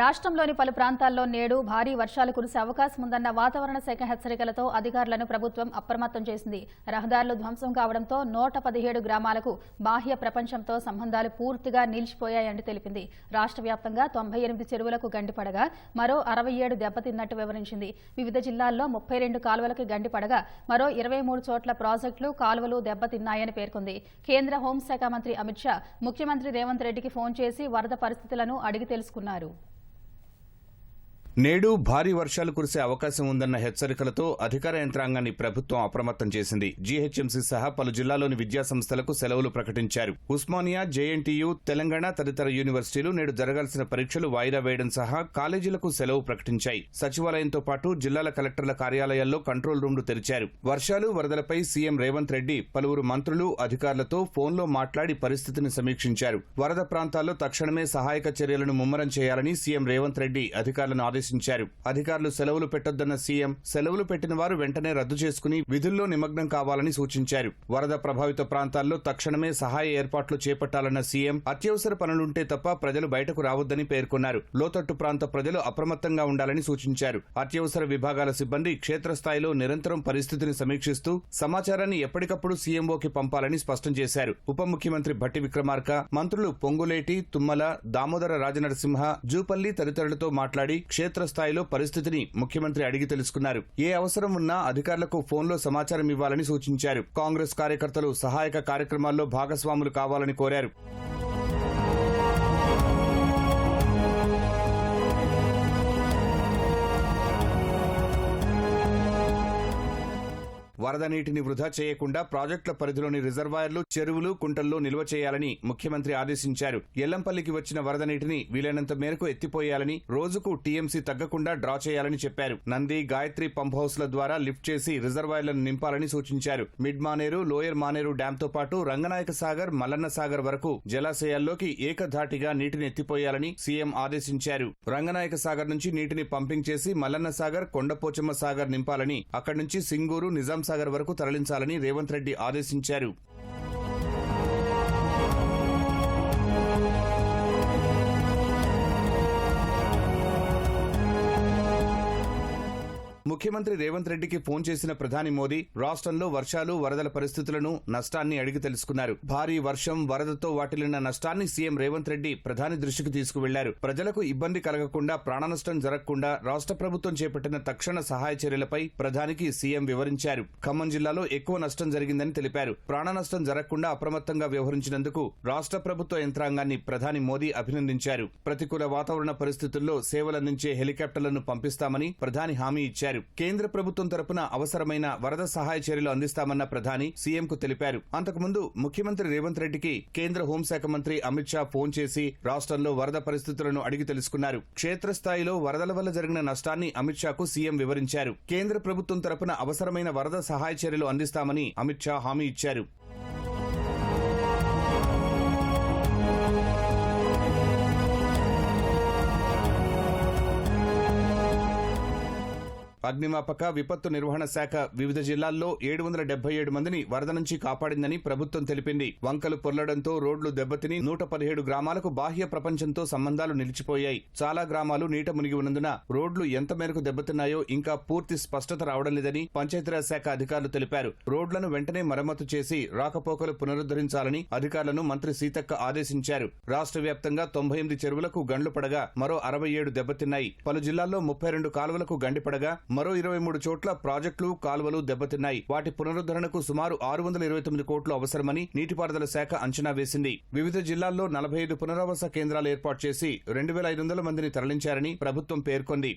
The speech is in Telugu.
రాష్ట్రంలోని పలు ప్రాంతాల్లో నేడు భారీ వర్షాలు కురిసే అవకాశం ఉందన్న వాతావరణ శాఖ హెచ్చరికలతో అధికారులను ప్రభుత్వం అప్రమత్తం చేసింది. రహదారులు ధ్వంసం కావడంతో నూట పదిహేడు గ్రామాలకు బాహ్య ప్రపంచంతో సంబంధాలు పూర్తిగా నిలిచిపోయాయని తెలిపింది. రాష్ట్ర వ్యాప్తంగా తొంభై ఎనిమిది చెరువులకు గండిపడగా మరో అరవై ఏడు దెబ్బతిన్నట్టు వివరించింది. వివిధ జిల్లాల్లో ముప్పై రెండు కాలువలకు గండిపడగా మరో ఇరవై మూడు చోట్ల ప్రాజెక్టులు కాలువలు దెబ్బతిన్నాయని పేర్కొంది. కేంద్ర హోంశాఖ మంత్రి అమిత్ షా ముఖ్యమంత్రి రేవంత్ రెడ్డికి ఫోన్ చేసి వరద పరిస్థితులను అడిగి తెలుసుకున్నారు. నేడు భారీ వర్షాలు కురిసే అవకాశం ఉందన్న హెచ్చరికలతో అధికార యంత్రాంగాన్ని ప్రభుత్వం అప్రమత్తం చేసింది. జీహెచ్ఎంసీ సహా పలు జిల్లాలోని విద్యా సంస్థలకు సెలవులు ప్రకటించారు. ఉస్మానియా జేఎన్టీయూ తెలంగాణ తదితర యూనివర్సిటీలు నేడు జరగాల్సిన పరీక్షలు వాయిదా వేయడం సహా కాలేజీలకు సెలవు ప్రకటించాయి. సచివాలయంతో పాటు జిల్లాల కలెక్టర్ల కార్యాలయాల్లో కంట్రోల్ రూమ్లు తెరిచారు. వర్షాలు వరదలపై సీఎం రేవంత్ రెడ్డి పలువురు మంత్రులు అధికారులతో ఫోన్లో మాట్లాడి పరిస్థితిని సమీక్షించారు. వరద ప్రాంతాల్లో తక్షణమే సహాయక చర్యలను ముమ్మరం చేయాలని సీఎం రేవంత్ రెడ్డి అధికారులను ఆదేశించారు. అధికారులు సెలవులు పెట్టొద్దన్న సీఎం సెలవులు పెట్టిన వారు వెంటనే రద్దు చేసుకుని విధుల్లో నిమగ్నం కావాలని సూచించారు. వరద ప్రభావిత ప్రాంతాల్లో తక్షణమే సహాయ ఏర్పాట్లు చేపట్టాలన్న సీఎం అత్యవసర పనులుంటే తప్ప ప్రజలు బయటకు రావద్దని పేర్కొన్నారు. లోతట్టు ప్రాంత ప్రజలు అప్రమత్తంగా ఉండాలని సూచించారు. అత్యవసర విభాగాల సిబ్బంది క్షేత్రస్థాయిలో నిరంతరం పరిస్థితిని సమీక్షిస్తూ సమాచారాన్ని ఎప్పటికప్పుడు సీఎంఓకి పంపాలని స్పష్టం చేశారు. ఉప ముఖ్యమంత్రి భట్టి విక్రమార్క మంత్రులు పొంగులేటి తుమ్మల దామోదర రాజనరసింహ జూపల్లి తదితరులతో మాట్లాడి క్షేత్ర క్షేత్రస్థాయిలో పరిస్థితిని ముఖ్యమంత్రి అడిగి తెలుసుకున్నారు. ఏ అవసరం ఉన్నా అధికారులకు ఫోన్లో సమాచారం ఇవ్వాలని సూచించారు. కాంగ్రెస్ కార్యకర్తలు సహాయక కార్యక్రమాల్లో భాగస్వాములు కావాలని కోరారు. వరద నీటిని వృధా చేయకుండా ప్రాజెక్టుల పరిధిలోని రిజర్వాయర్లు చెరువులు కుంటల్లో నిల్వ చేయాలని ముఖ్యమంత్రి ఆదేశించారు. ఎల్లంపల్లికి వచ్చిన వరద నీటిని వీలైనంత మేరకు ఎత్తిపోయాలని రోజుకు టీఎంసీ తగ్గకుండా డ్రా చేయాలని చెప్పారు. నంది గాయత్రి పంప్ హౌస్ల ద్వారా లిఫ్ట్ చేసి రిజర్వాయర్లను నింపాలని సూచించారు. మిడ్ మానేరు లోయర్ మానేరు డ్యాంతో పాటు రంగనాయక సాగర్ మల్లన్న సాగర్ వరకు జలాశయాల్లోకి ఏకధాటిగా నీటిని ఎత్తిపోయాలని సీఎం ఆదేశించారు. రంగనాయక సాగర్ నుంచి నీటిని పంపింగ్ చేసి మల్లన్న సాగర్ కొండపోచమ్మ సాగర్ నింపాలని అక్కడి నుంచి సింగూరు నిజాం సాగర్ వరకు తరలించాలని రేవంత్ రెడ్డి ఆదేశించారు. ముఖ్యమంత్రి రేవంత్ రెడ్డికి ఫోన్ చేసిన ప్రధాని మోదీ రాష్ట్రంలో వర్షాలు వరదల పరిస్థితులను నష్టాన్ని అడిగి తెలుసుకున్నారు. భారీ వర్షం వరదతో వాటిల్లిన నష్టాన్ని సీఎం రేవంత్ రెడ్డి ప్రధాని దృష్టికి తీసుకువెళ్ళారు. ప్రజలకు ఇబ్బంది కలగకుండా ప్రాణనష్టం జరగకుండా రాష్ట్ర ప్రభుత్వం చేపట్టిన తక్షణ సహాయ చర్యలపై ప్రధానికి సీఎం వివరించారు. ఖమ్మం జిల్లాలో ఎక్కువ నష్టం జరిగిందని తెలిపారు. ప్రాణనష్టం జరగకుండా అప్రమత్తంగా వ్యవహరించినందుకు రాష్ట్ర ప్రభుత్వ యంత్రాంగాన్ని ప్రధాని మోదీ అభినందించారు. ప్రతికూల వాతావరణ పరిస్థితుల్లో సేవలందించే హెలికాప్టర్లను పంపిస్తామని ప్రధాని హామీ ఇచ్చారు. కేంద్ర ప్రభుత్వం తరపున అవసరమైన వరద సహాయ చర్యలు అందిస్తామన్న ప్రధాని సీఎంకు తెలిపారు. అంతకుముందు ముఖ్యమంత్రి రేవంత్ రెడ్డికి కేంద్ర హోంశాఖ మంత్రి అమిత్ షా ఫోన్ చేసి రాష్ట్రంలో వరద పరిస్థితులను అడిగి తెలుసుకున్నారు. క్షేత్రస్థాయిలో వరదల వల్ల జరిగిన నష్టాన్ని అమిత్ షాకు సీఎం వివరించారు. కేంద్ర ప్రభుత్వం తరపున అవసరమైన వరద సహాయ చర్యలు అందిస్తామని అమిత్ షా హామీ ఇచ్చారు. అగ్నిమాపక విపత్తు నిర్వహణ శాఖ వివిధ జిల్లాల్లో ఏడు వందల డెబ్బై ఏడు మందిని వరద నుంచి కాపాడిందని ప్రభుత్వం తెలిపింది. వంకలు పొర్లడంతో రోడ్లు దెబ్బతిని నూట పదిహేడు గ్రామాలకు బాహ్య ప్రపంచంతో సంబంధాలు నిలిచిపోయాయి. చాలా గ్రామాలు నీట మునిగి ఉన్నందున రోడ్లు ఎంత మేరకు దెబ్బతిన్నాయో ఇంకా పూర్తి స్పష్టత రావడం లేదని పంచాయతీరాజ్ శాఖ అధికారులు తెలిపారు. రోడ్లను వెంటనే మరమ్మతు చేసి రాకపోకలు పునరుద్ధరించాలని అధికారులను మంత్రి సీతక్క ఆదేశించారు. రాష్ట్ర వ్యాప్తంగా తొంభై ఎనిమిది చెరువులకు గండ్లు పడగా మరో అరవై ఏడు దెబ్బతిన్నాయి. పలు జిల్లాల్లో ముప్పై రెండు కాలువలకు గండిపడగా మరో ఇరవై మూడు చోట్ల ప్రాజెక్టులు కాలువలు దెబ్బతిన్నాయి. వాటి పునరుద్ధరణకు సుమారు ఆరు వందల ఇరవై తొమ్మిది కోట్లు అవసరమని నీటిపారుదల శాఖ అంచనా వేసింది. వివిధ జిల్లాల్లో నలభై ఐదు పునరావాస కేంద్రాలు ఏర్పాటు చేసి రెండు వేల ఐదు వందల మందిని తరలించారని ప్రభుత్వం పేర్కొంది.